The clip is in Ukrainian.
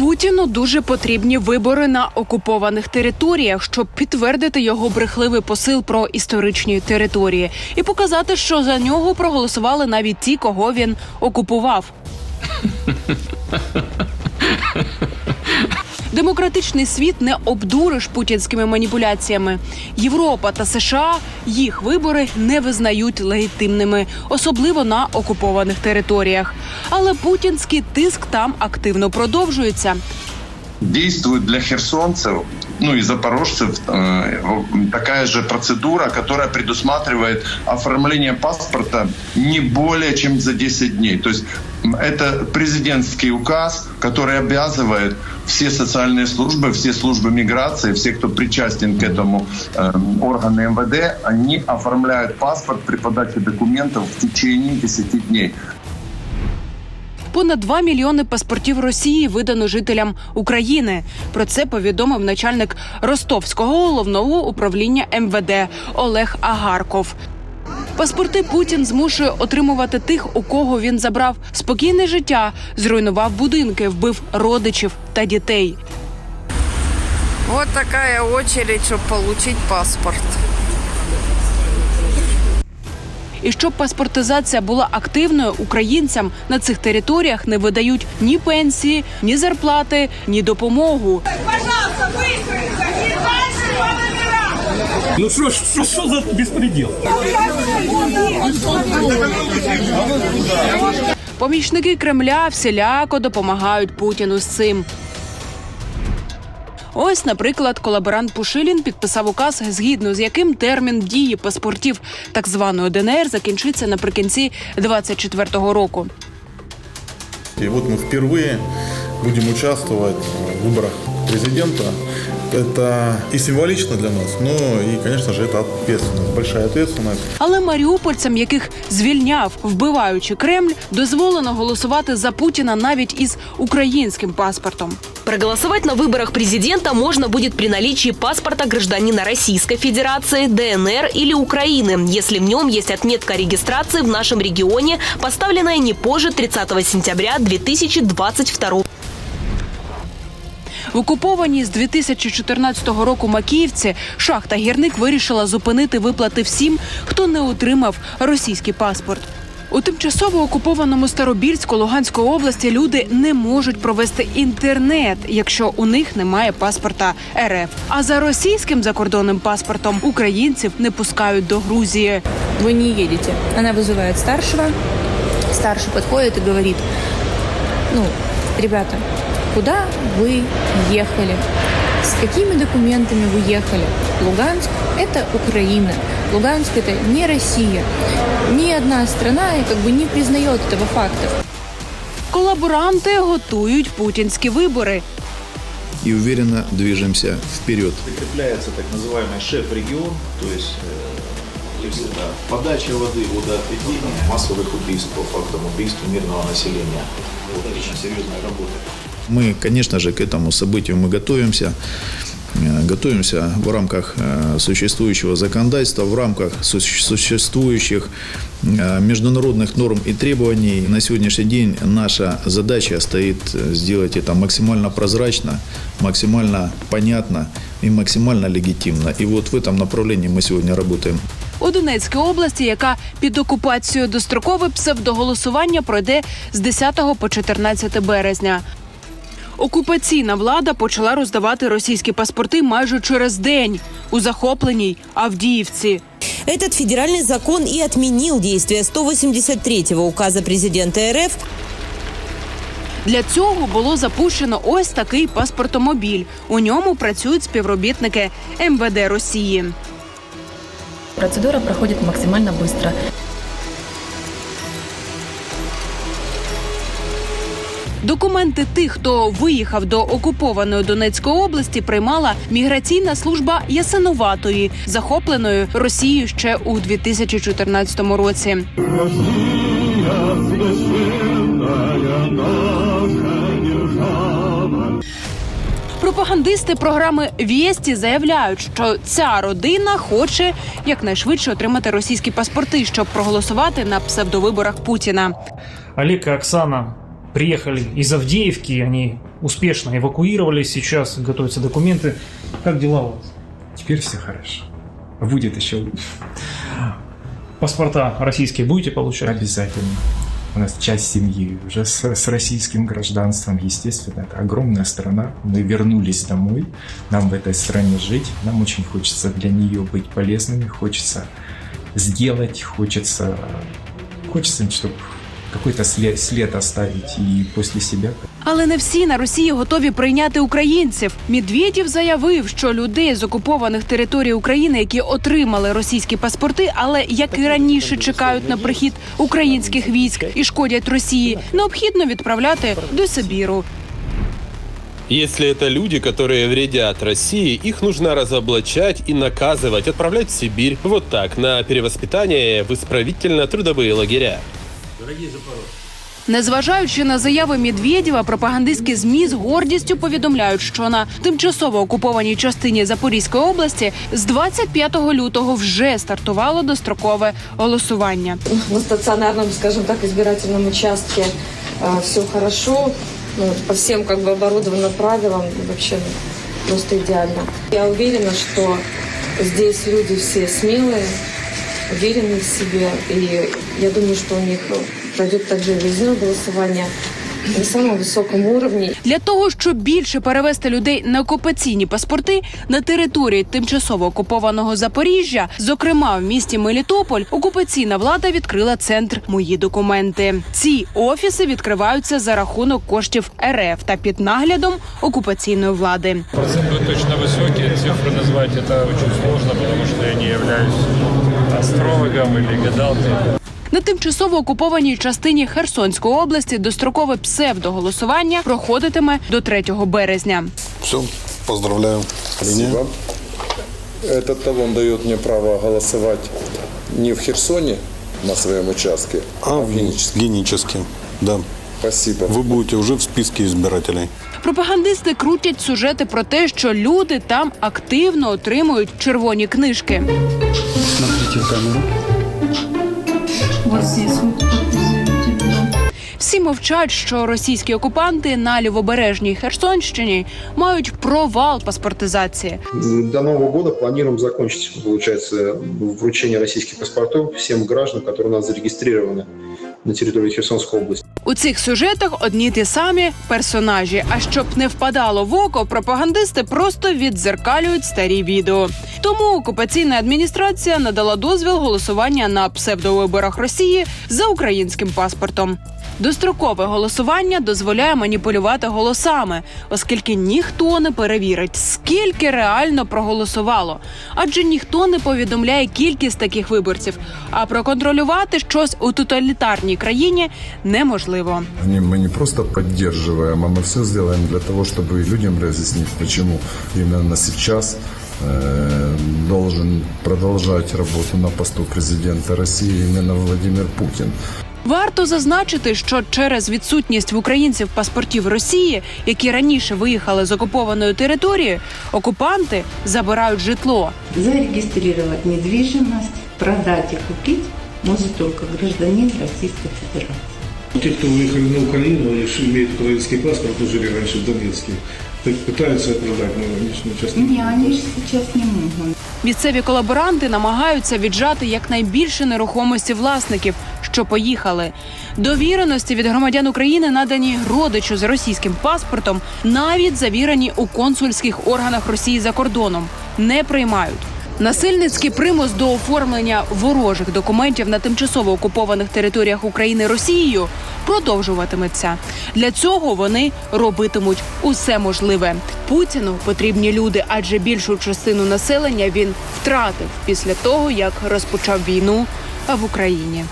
Путіну дуже потрібні вибори на окупованих територіях, щоб підтвердити його брехливий посил про історичні території і показати, що за нього проголосували навіть ті, кого він окупував. Демократичний світ не обдуриш путінськими маніпуляціями. Європа та США їх вибори не визнають легітимними, особливо на окупованих територіях. Але путінський тиск там активно продовжується. Дійствують для херсонцев, ну и запорожцев э, такая же процедура, которая предусматривает оформление паспорта не более чем за 10 дней. То есть это президентский указ, который обязывает все социальные службы, все службы миграции, все, кто причастен к этому, э, органы МВД, они оформляют паспорт при подаче документов в течение 10 дней. Понад 2 мільйони паспортів Росії видано жителям України. Про це повідомив начальник Ростовського головного управління МВД Олег Агарков. Паспорти Путін змушує отримувати тих, у кого він забрав спокійне життя, зруйнував будинки, вбив родичів та дітей. Вот такая очередь, чтобы получить паспорт. І щоб паспортизація була активною, українцям на цих територіях не видають ні пенсії, ні зарплати, ні допомогу. Пожалуйста, дальше по номерам. Ну что, что, что за беспредел? Помічники Кремля всіляко допомагають Путіну з цим. Ось, наприклад, колаборант Пушилін підписав указ, згідно з яким термін дії паспортів так званої ДНР закінчиться наприкінці 24-го року. И вот мы впервые будем участвовать в выборах президента. Это и символично для нас, но и, конечно же, это ответственность, большая ответственность. Але маріупольцям, яких звільняв, вбиваючи Кремль, дозволено голосувати за Путіна навіть із українським паспортом. Проголосовать на выборах президента можно будет при наличии паспорта гражданина Российской Федерации, ДНР или Украины, если в нем есть отметка о регистрации в нашем регионе, поставленная не позже 30 сентября 2022 В окупованій з 2014 року Макіївці шахта гірник вирішила зупинити виплати всім, хто не отримав російський паспорт. У тимчасово окупованому Старобільську Луганської області люди не можуть провести інтернет, якщо у них немає паспорта РФ. А за російським закордонним паспортом українців не пускають до Грузії. вы не едете. Она вызывает старшего, старший подходит и говорит, ну, ребята, куда вы ехали? С какими документами вы ехали? Луганск – это Украина. Луганск – это не Россия. Ни одна страна как бы не признает этого факта. Колаборанти готують путінські вибори. и уверенно движемся вперед. Прикрепляется так называемый шеф-регион, то есть, э, то есть это подача воды, водоотведение, массовых убийств по фактам убийств мирного населения. Вот очень серьезная работа. Мы, конечно же, к этому событию мы готовимся. Э, Готовимся в рамках э, существующего законодательства, в рамках су- существующих э, международных норм и требований. На сегодняшний день наша задача стоит э, сделать это максимально прозрачно, максимально понятно и максимально легитимно. И вот в этом направлении мы сегодня работаем. У Донецькій області, яка під окупацією дострокове псевдоголосування пройде з 10 по 14 березня. Окупаційна влада почала роздавати російські паспорти майже через день у захопленій Авдіївці. Этот федеральный закон и отменил действие 183-го указа президента РФ Для цього було запущено ось такий паспортомобіль. У ньому працюють співробітники МВД Росії. Процедура проходит максимально быстро. Документи тих, хто виїхав до окупованої Донецької області, приймала міграційна служба Ясинуватої, захопленої Росією ще у 2014 році. Пропагандисти програми Вєсті заявляють, що ця родина хоче якнайшвидше отримати російські паспорти, щоб проголосувати на псевдовиборах Путіна. Олег и Оксана приехали из Авдеевки, они успешно эвакуировали, сейчас готовятся документы. Как дела у вас? Теперь все хорошо. Будет еще лучше. Паспорта российские будете получать? Обязательно. У нас часть семьи уже с, с российским гражданством, естественно. Это огромная страна. Мы вернулись домой. Нам в этой стране жить. Нам очень хочется для нее быть полезными. Хочется сделать, хочется, хочется, чтобы какой-то след, след оставить и после себя Але не всі на Росії готові прийняти українців. Медведєв заявив, що людей з окупованих територій України, які отримали російські паспорти, але як і раніше чекають на прихід українських військ і шкодять Росії, необхідно відправляти до Сибіру. Если это люди, которые вредят России, их нужно разоблачать и наказывать, отправлять в Сибирь. Вот так, на перевоспитание в исправительно-трудовые лагеря. Незважаючи на заяви Медведєва, пропагандистські змі з гордістю повідомляють, що на тимчасово окупованій частині Запорізької області з 25 лютого вже стартувало дострокове голосування. на стационарном, скажем так, избирательном участке все хорошо, ну, по всем как бы оборудовано правилам, вообще просто идеально. Я уверена, что здесь люди все смелые, уверенные в себе, и я думаю, что у них пройдет также резервное голосование на самом высоком уровне. Для того щоб більше перевести людей на окупаційні паспорти на території тимчасово окупованого Запоріжжя, зокрема в місті Мелітополь, окупаційна влада відкрила центр Мої документи. Ці офіси відкриваються за рахунок коштів РФ та під наглядом окупаційної влади. Проценты точно высокие, цифры назвать это очень сложно, потому что я не являюсь астрологом или гадалкой. На тимчасово окупованій частині Херсонської області дострокове псевдоголосування проходитиме до 3 березня. Все, поздравляю. Спасибо. Этот талон дает мне право голосовать не в Херсоне на своем участке, а, в Геническом. Генически, да. Спасибо. Вы будете уже в списке избирателей. Пропагандисти крутять сюжети про те, що люди там активно отримують червоні книжки. Смотрите в камеру. Мовчать, що російські окупанти на лівобережній Херсонщині мають провал паспортизації. До Нового года планируем закончить, получается, вручение российских паспортов всем гражданам, которые у нас зарегистрированы на территории Херсонской области. У цих сюжетах одні ті самі персонажі. А щоб не впадало в око, пропагандисти просто віддзеркалюють старі відео. Тому окупаційна адміністрація надала дозвіл голосування на псевдовиборах Росії за українським паспортом. Дострокове голосування дозволяє маніпулювати голосами, оскільки ніхто не перевірить, скільки реально проголосувало, адже ніхто не повідомляє кількість таких виборців. А проконтролювати щось у тоталітарній країні неможливо. Мы не просто поддерживаем, а мы все сделаем для того, чтобы людям разъяснить, почему именно сейчас э, должен продолжать работу на посту президента России именно Владимир Путин. Варто зазначити, що через відсутність в українців паспортів Росії, які раніше виїхали з окупованої території, окупанти забирають житло. Зарегистрировать недвижимость, продать и купить может только гражданин Российской Федерации. Те, кто выехали на Украину и имеют украинский паспорт, но жили раньше в Донецке, так пытаются продать, но они же сейчас не Не, они сейчас не могут. Місцеві колаборанти намагаються віджати якнайбільше нерухомості власників, що поїхали. Довіреності від громадян України надані родичу з російським паспортом, навіть завірені у консульських органах Росії за кордоном, не приймають. Насильницький примус до оформлення ворожих документів на тимчасово окупованих територіях України Росією продовжуватиметься. Для цього вони робитимуть усе можливе. Путіну потрібні люди, адже більшу частину населення він втратив після того, як розпочав війну в Україні.